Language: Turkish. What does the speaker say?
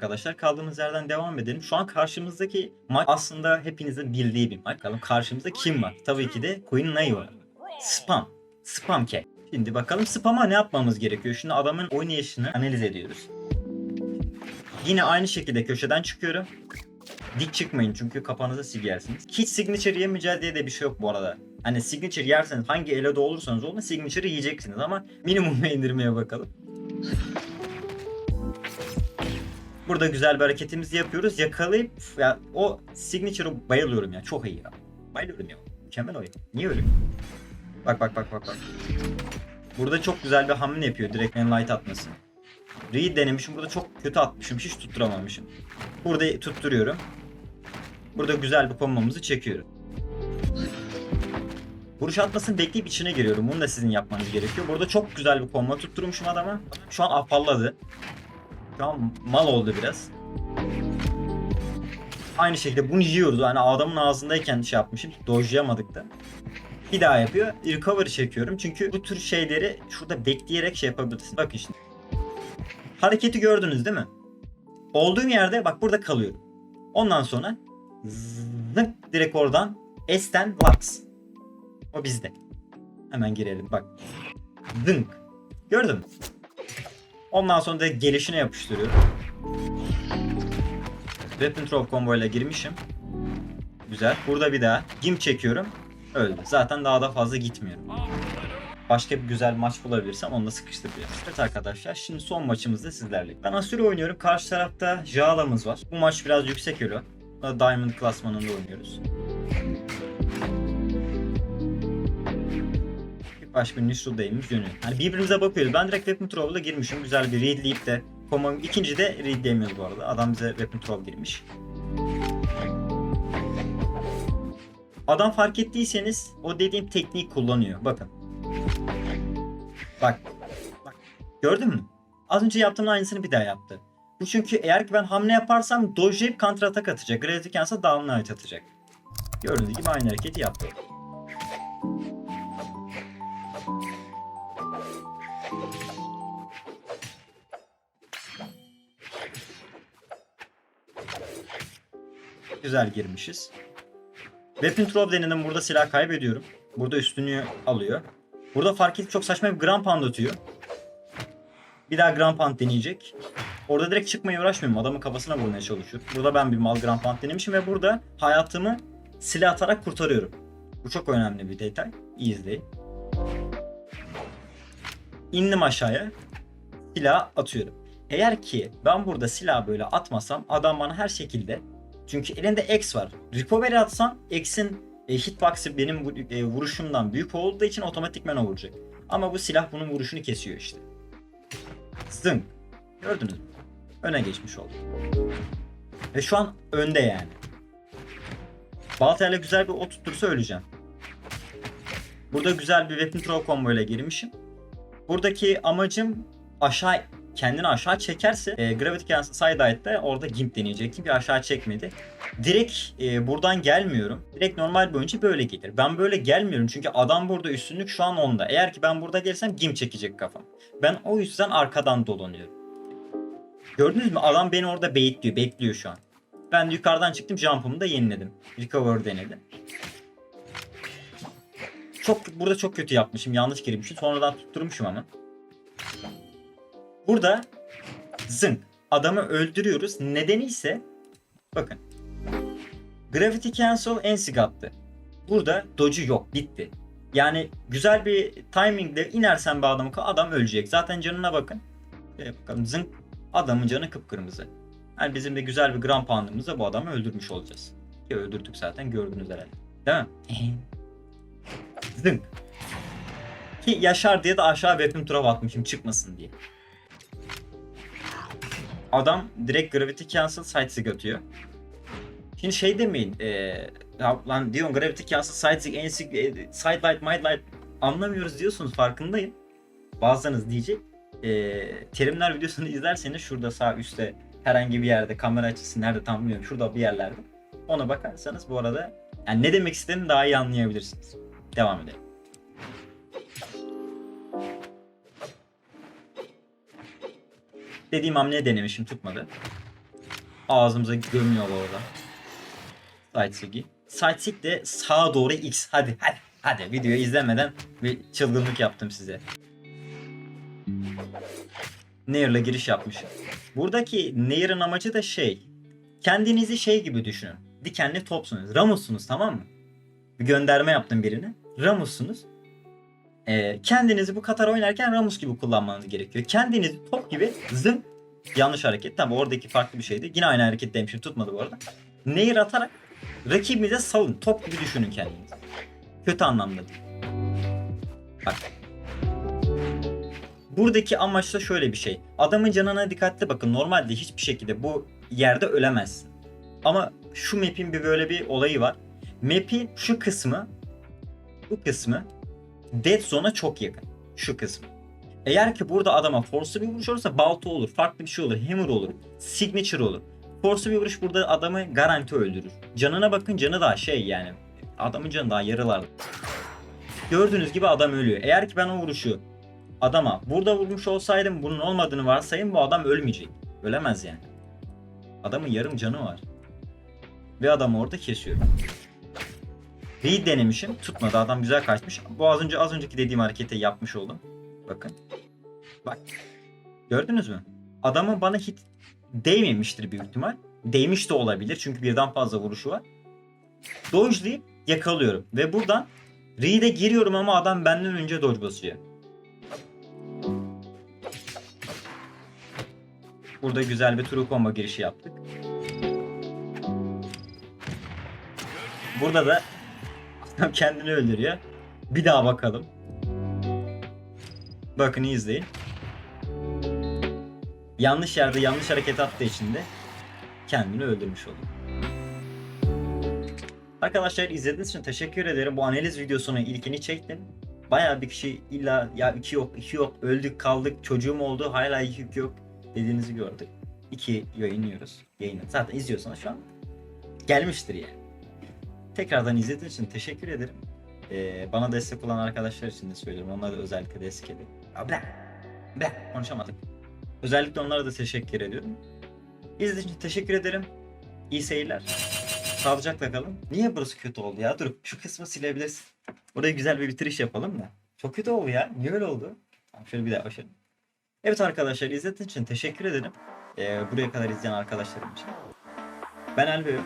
arkadaşlar. Kaldığımız yerden devam edelim. Şu an karşımızdaki maç aslında hepinizin bildiği bir maç. Bakalım karşımızda kim var? Tabii ki de Queen Nai var. Spam. Spam Cat. Şimdi bakalım spam'a ne yapmamız gerekiyor? Şimdi adamın oynayışını analiz ediyoruz. Yine aynı şekilde köşeden çıkıyorum. Dik çıkmayın çünkü kafanıza sigersiniz. Hiç signature yemeyeceğiz diye de bir şey yok bu arada. Hani signature yerseniz hangi eloda olursanız olun signature yiyeceksiniz ama minimum indirmeye bakalım. Burada güzel bir hareketimizi yapıyoruz. Yakalayıp ya o signature'ı bayılıyorum ya. Çok iyi ya. Bayılıyorum ya. Mükemmel oyun. Niye öyle? Bak bak bak bak bak. Burada çok güzel bir hamle yapıyor direkt light atması. Reed denemişim. Burada çok kötü atmışım. Hiç tutturamamışım. Burada tutturuyorum. Burada güzel bir kombamızı çekiyorum. Vuruş atmasını bekleyip içine giriyorum. Bunu da sizin yapmanız gerekiyor. Burada çok güzel bir komba tutturmuşum adama. Şu an afalladı. An mal oldu biraz. Aynı şekilde bunu yiyoruz. Yani adamın ağzındayken şey yapmışım. Dojlayamadık da. Bir daha yapıyor. Recovery çekiyorum. Çünkü bu tür şeyleri şurada bekleyerek şey yapabilirsin. Bakın şimdi. Hareketi gördünüz değil mi? Olduğum yerde bak burada kalıyorum. Ondan sonra zınk direkt oradan S'ten Lux. O bizde. Hemen girelim bak. Zınk. Gördün mü? Ondan sonra da gelişine yapıştırıyorum. Weapon Throw combo ile girmişim. Güzel. Burada bir daha gim çekiyorum. Öldü. Zaten daha da fazla gitmiyorum. Başka bir güzel maç bulabilirsem onu da sıkıştıracağız. Evet arkadaşlar şimdi son maçımızda sizlerle. Ben Asuri oynuyorum. Karşı tarafta Jaala'mız var. Bu maç biraz yüksek elo. Diamond klasmanında oynuyoruz. Başka bir Nishru'dayımız yönü. Hani birbirimize bakıyoruz. Ben direkt Weapon Throw'la girmişim. Güzel bir readleyip de Komam ikinci de readleyemiyoruz bu arada. Adam bize Weapon Throw girmiş. Adam fark ettiyseniz o dediğim tekniği kullanıyor. Bakın. Bak. Bak. Gördün mü? Az önce yaptığımın aynısını bir daha yaptı. Bu çünkü eğer ki ben hamle yaparsam dojlayıp counter atak atacak. Gravity Cancel'a down knight atacak. Gördüğünüz gibi aynı hareketi yaptı. Güzel girmişiz. Weapon Throw denedim. Burada silah kaybediyorum. Burada üstünlüğü alıyor. Burada fark edip çok saçma bir Grand Pound atıyor. Bir daha Grand Pound deneyecek. Orada direkt çıkmaya uğraşmıyorum. Adamın kafasına vurmaya çalışıyorum. Burada ben bir mal Grand Pound denemişim ve burada hayatımı silah atarak kurtarıyorum. Bu çok önemli bir detay. İyi izleyin. İndim aşağıya. Silah atıyorum. Eğer ki ben burada silah böyle atmasam adam bana her şekilde çünkü elinde X var. Recovery atsam X'in e, hitbox'ı benim e, vuruşumdan büyük olduğu için otomatikmen o vuracak. Ama bu silah bunun vuruşunu kesiyor işte. Zınk. Gördünüz mü? Öne geçmiş oldu. Ve şu an önde yani. Baltayla güzel bir o tuttursa öleceğim. Burada güzel bir weapon throw combo ile girmişim. Buradaki amacım aşağı kendini aşağı çekerse e, Gravity Cancel Side-Eye'de orada Gimp deneyecektim ki aşağı çekmedi. Direkt e, buradan gelmiyorum. Direkt normal bir oyuncu böyle gelir. Ben böyle gelmiyorum çünkü adam burada üstünlük şu an onda. Eğer ki ben burada gelsem Gimp çekecek kafam. Ben o yüzden arkadan dolanıyorum. Gördünüz mü? Adam beni orada baitliyor. Bekliyor şu an. Ben yukarıdan çıktım. Jump'ımı da yeniledim. Recover denedim. Çok burada çok kötü yapmışım. Yanlış girmişim. Sonradan tutturmuşum ama. Burada zınk adamı öldürüyoruz. Nedeni ise bakın. Gravity Cancel Ensig attı. Burada dodge'u yok. Bitti. Yani güzel bir timingle inersen bir adamı adam ölecek. Zaten canına bakın. Şöyle bakalım zınk adamın canı kıpkırmızı. Yani bizim de güzel bir grand pound'ımızla bu adamı öldürmüş olacağız. Ki öldürdük zaten gördünüz herhalde. Değil mi? zınk. Ki yaşar diye de aşağı weapon throw atmışım çıkmasın diye. Adam direkt Gravity Cancel Sightsig atıyor. Şimdi şey demeyin. Eee ya lan diyorsun Gravity Cancel Sightsig, Ensig, e, Side Light, Mind Light anlamıyoruz diyorsunuz farkındayım. Bazılarınız diyecek. Eee terimler videosunu izlerseniz şurada sağ üstte herhangi bir yerde kamera açısı nerede tam bilmiyorum. Şurada bir yerlerde. Ona bakarsanız bu arada yani ne demek istediğini daha iyi anlayabilirsiniz. Devam edelim. Dediğim hamle denemişim tutmadı. Ağzımıza gömüyor orada. Sightseek'i. Sightseek de sağa doğru X. Hadi hadi. Hadi videoyu izlemeden bir çılgınlık yaptım size. Nair'la giriş yapmışım. Buradaki Nair'ın amacı da şey. Kendinizi şey gibi düşünün. Dikenli topsunuz. Ramus'sunuz tamam mı? Bir gönderme yaptım birine. Ramus'sunuz. Ee, kendinizi bu Katar oynarken Ramus gibi kullanmanız gerekiyor. Kendinizi top gibi zın yanlış hareket. Tamam oradaki farklı bir şeydi. Yine aynı hareket demişim tutmadı bu arada. Nair atarak rakibinize salın. Top gibi düşünün kendinizi. Kötü anlamda değil. Bak. Buradaki amaç da şöyle bir şey. Adamın canına dikkatli bakın. Normalde hiçbir şekilde bu yerde ölemezsin. Ama şu map'in bir böyle bir olayı var. Map'in şu kısmı bu kısmı Dead Zone'a çok yakın. Şu kısmı. Eğer ki burada adama force'lu bir vuruş olursa balta olur, farklı bir şey olur, hammer olur, signature olur. Force'lu bir vuruş burada adamı garanti öldürür. Canına bakın canı daha şey yani. Adamın canı daha yarılar. Gördüğünüz gibi adam ölüyor. Eğer ki ben o vuruşu adama burada vurmuş olsaydım bunun olmadığını varsayın bu adam ölmeyecek. Ölemez yani. Adamın yarım canı var. Ve adamı orada kesiyor. Reed denemişim. Tutmadı. Adam güzel kaçmış. Bu az önce az önceki dediğim hareketi yapmış oldum. Bakın. Bak. Gördünüz mü? Adamın bana hit değmemiştir büyük ihtimal. Değmiş de olabilir çünkü birden fazla vuruşu var. Dodge'layıp yakalıyorum. Ve buradan Reed'e giriyorum ama adam benden önce dodge basıyor. Burada güzel bir true combo girişi yaptık. Burada da adam kendini öldürüyor. Bir daha bakalım. Bakın iyi izleyin. Yanlış yerde yanlış hareket attığı için de kendini öldürmüş oldu. Arkadaşlar izlediğiniz için teşekkür ederim. Bu analiz videosunu ilkini çektim. Bayağı bir kişi illa ya iki yok, iki yok, öldük kaldık, çocuğum oldu, hala iki yok dediğinizi gördük. İki yayınlıyoruz. Yayını. Zaten izliyorsanız şu an gelmiştir yani. Tekrardan izlediğiniz için teşekkür ederim. Ee, bana destek olan arkadaşlar için de söylüyorum. Onlara da özellikle destek edin. Abla. Be, konuşamadık. Özellikle onlara da teşekkür ediyorum. İzlediğiniz için teşekkür ederim. İyi seyirler. Sağlıcakla kalın. Niye burası kötü oldu ya? Dur şu kısmı silebilirsin. Buraya güzel bir bitiriş yapalım da. Çok kötü oldu ya. Niye öyle oldu? Şöyle bir daha başlayalım. Evet arkadaşlar izlediğiniz için teşekkür ederim. Ee, buraya kadar izleyen arkadaşlarım için. Ben Elbio.